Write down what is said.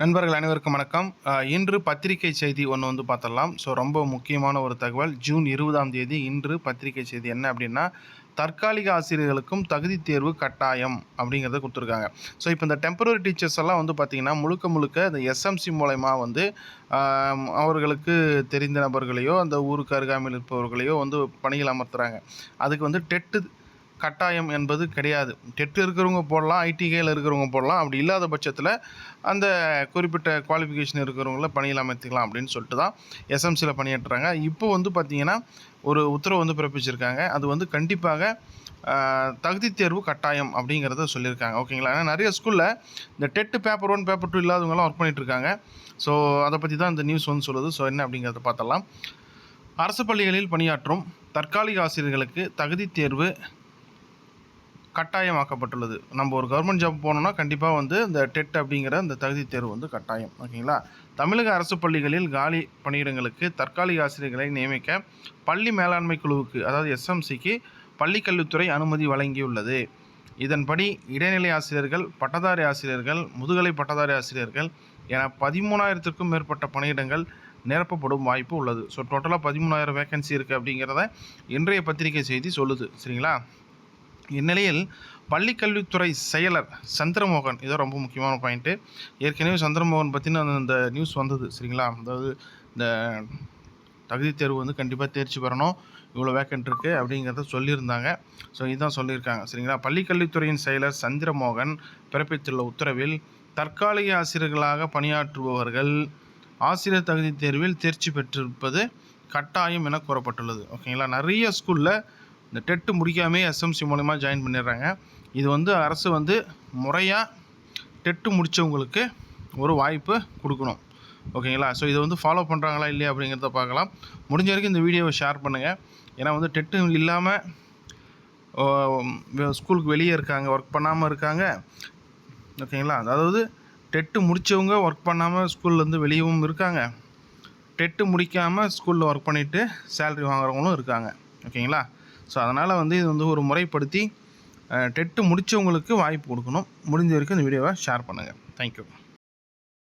நண்பர்கள் அனைவருக்கும் வணக்கம். இன்று பத்திரிகை செய்தி ஒன்று வந்து பார்த்துடலாம் ஸோ ரொம்ப முக்கியமான ஒரு தகவல். ஜூன் இருபதாம் தேதி இன்று பத்திரிகை செய்தி என்ன அப்படின்னா தற்காலிக ஆசிரியர்களுக்கும் தகுதி தேர்வு கட்டாயம் அப்படிங்கிறத கொடுத்துருக்காங்க. ஸோ இப்போ இந்த டெம்பரரி டீச்சர்ஸ் எல்லாம் வந்து பார்த்திங்கன்னா முழுக்க முழுக்க இந்த எஸ்எம்சி மூலயமா வந்து அவர்களுக்கு தெரிந்த நபர்களையோ அந்த ஊருக்கு அருகாமையில் இருப்பவர்களையோ வந்து பணியில் அமர்த்துறாங்க. அதுக்கு வந்து டெட்டு கட்டாயம் என்பது கிடையாது. டெட் இருக்கிறவங்க போடலாம் ஐடிகையில் இருக்கிறவங்க போடலாம். அப்படி இல்லாத பட்சத்தில் அந்த குறிப்பிட்ட குவாலிஃபிகேஷன் இருக்கிறவங்கள பணியில் அமைத்துக்கலாம் அப்படின்னு சொல்லிட்டு தான் எஸ்எம்சியில் பணியாற்றுறாங்க. இப்போ வந்து பார்த்திங்கன்னா ஒரு உத்தரவு வந்து பிறப்பிச்சிருக்காங்க. அது வந்து கண்டிப்பாக தகுதி தேர்வு கட்டாயம் அப்படிங்கிறத சொல்லியிருக்காங்க. ஓகேங்களா? ஏன்னா நிறைய ஸ்கூலில் இந்த TET paper one paper two இல்லாதவங்களாம் work பண்ணிகிட்ருக்காங்க இருக்காங்க. ஸோ அதை பற்றி தான் இந்த நியூஸ் வந்து சொல்லுது. ஸோ என்ன அப்படிங்கிறத பார்த்தலாம் அரசு பள்ளிகளில் பணியாற்றும் தற்காலிக ஆசிரியர்களுக்கு தகுதி தேர்வு கட்டாயமாக்கப்பட்டுள்ளது. நம்ம ஒரு கவர்மெண்ட் ஜாப் போனோம்னா கண்டிப்பாக வந்து இந்த டெட் அப்படிங்கிற இந்த தகுதி தேர்வு வந்து கட்டாயம். ஓகேங்களா? தமிழக அரசு பள்ளிகளில் காலி பணியிடங்களுக்கு தற்காலிக ஆசிரியர்களை நியமிக்க பள்ளி மேலாண்மை குழுவுக்கு அதாவது எஸ்எம்சிக்கு பள்ளிக்கல்வித்துறை அனுமதி வழங்கியுள்ளது. இதன்படி இடைநிலை ஆசிரியர்கள் பட்டதாரி ஆசிரியர்கள் முதுகலை பட்டதாரி ஆசிரியர்கள் என பதிமூணாயிரத்திற்கும் மேற்பட்ட பணியிடங்கள் நிரப்பப்படும் வாய்ப்பு உள்ளது. ஸோ டோட்டலாக பதிமூணாயிரம் வேகன்சி இருக்குது அப்படிங்கிறத இன்றைய பத்திரிகை செய்தி சொல்லுது. சரிங்களா? இந்நிலையில் பள்ளிக்கல்வித்துறை செயலர் சந்திரமோகன் இதோ ரொம்ப முக்கியமான பாயிண்ட்டு ஏற்கனவே சந்திரமோகன் பற்றின அந்த நியூஸ் வந்தது சரிங்களா? அதாவது இந்த தகுதி தேர்வு வந்து கண்டிப்பாக தேர்ச்சி பெறணும் இவ்வளோ வேக்கன்ட் இருக்குது அப்படிங்கிறத சொல்லியிருந்தாங்க. ஸோ இதுதான் சொல்லியிருக்காங்க சரிங்களா? பள்ளிக்கல்வித்துறையின் செயலர் சந்திரமோகன் பிறப்பித்துள்ள உத்தரவில் தற்காலிக ஆசிரியர்களாக பணியாற்றுபவர்கள் ஆசிரியர் தகுதி தேர்வில் தேர்ச்சி பெற்றிருப்பது கட்டாயம் என கூறப்பட்டுள்ளது ஓகேங்களா? நிறைய ஸ்கூலில் இந்த டெட்டு முடிக்காமே எஸ்எம்சி மூலமா ஜாயின் பண்ணிடுறாங்க. இது வந்து அரசு வந்து முறையாக டெட்டு முடித்தவங்களுக்கு ஒரு வாய்ப்பு கொடுக்கணும். ஓகேங்களா? ஸோ இதை வந்து ஃபாலோ பண்ணுறாங்களா இல்லையா அப்படிங்கிறத பார்க்கலாம். முடிஞ்ச வரைக்கும் இந்த வீடியோவை ஷேர் பண்ணுங்கள் ஏன்னா வந்து டெட்டு இல்லாமல் ஸ்கூலுக்கு வெளியே இருக்காங்க ஒர்க் பண்ணாமல் இருக்காங்க. ஓகேங்களா? அதாவது டெட்டு முடித்தவங்க ஒர்க் பண்ணாமல் ஸ்கூல்லேருந்து வெளியவும் இருக்காங்க. டெட்டு முடிக்காமல் ஸ்கூலில் ஒர்க் பண்ணிவிட்டு சேலரி வாங்குறவங்களும் இருக்காங்க. ஓகேங்களா? ஸோ அதனால் வந்து இது வந்து ஒரு முறைப்படுத்தி டெட்டு முடித்தவங்களுக்கு வாய்ப்பு கொடுக்கணும். முடிஞ்ச வரைக்கும் இந்த வீடியோவை ஷேர் பண்ணுங்கள் தேங்க்யூ